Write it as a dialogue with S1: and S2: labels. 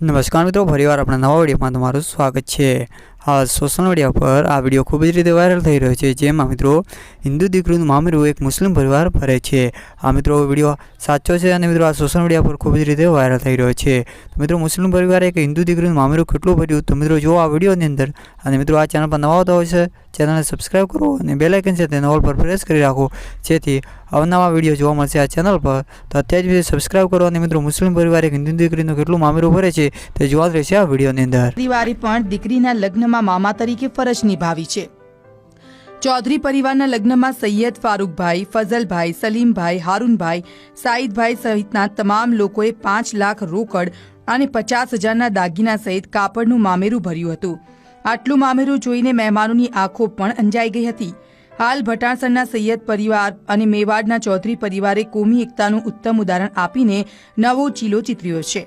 S1: નમસ્કાર મિત્રો ફરીવાર આપણા નવા વિડીયોમાં તમારું સ્વાગત છે. હાલ સોશિયલ મીડિયા પર આ વીડિયો ખૂબ જ રીતે વાયરલ થઈ રહ્યો છે. જેમાં મિત્રો હિન્દુ દીકરીનું મામરું એક મુસ્લિમ પરિવાર ફરે છે. આ મિત્રો વીડિયો સાચો છે અને મિત્રો આ સોશિયલ મીડિયા પર ખૂબ જ રીતે વાયરલ થઈ રહ્યો છે. તો મિત્રો મુસ્લિમ પરિવારે એક હિન્દુ દીકરીનું મામરું કેટલું ભર્યું? તો મિત્રો જો આ વિડીયોની અંદર અને મિત્રો આ ચેનલ પર નવા હોય છે ચેનલને સબસ્ક્રાઈબ કરો અને બેલાઇકન છે તેને ઓલ પર પ્રેસ કરી રાખો. જેથી અવનવા વીડિયો જોવા મળશે આ ચેનલ પર. તો અત્યારે જ સબસ્ક્રાઈબ કરો અને મિત્રો મુસ્લિમ પરિવારે એક હિન્દુ દીકરીનું કેટલું મામેરું ભરે છે તે જોવા જ રહેશે આ વિડીયોની અંદર.
S2: દિવાળી પણ દીકરીના લગ્નમાં મામા તરીકે ફરજ નિભાવી છે. ચૌધરી પરિવારના લગ્નમાં સૈયદ ફારૂકભાઈ, ફઝલભાઈ, સલીમભાઈ, હારૂનભાઈ, સાઈદભાઈ સહિતના તમામ લોકોએ પાંચ લાખ રોકડ અને પચાસ હજારના દાગીના સહિત કાપડનું મામેરું ભર્યું હતું. આટલું મામેરું જોઈને મહેમાનોની આંખો પણ અંજાઈ ગઈ હતી. હાલ ભટાણસરના સૈયદ પરિવાર અને મેવાડના ચૌધરી પરિવારે કોમી એકતાનું ઉત્તમ ઉદાહરણ આપીને નવો ચીલો ચિતર્યો છે.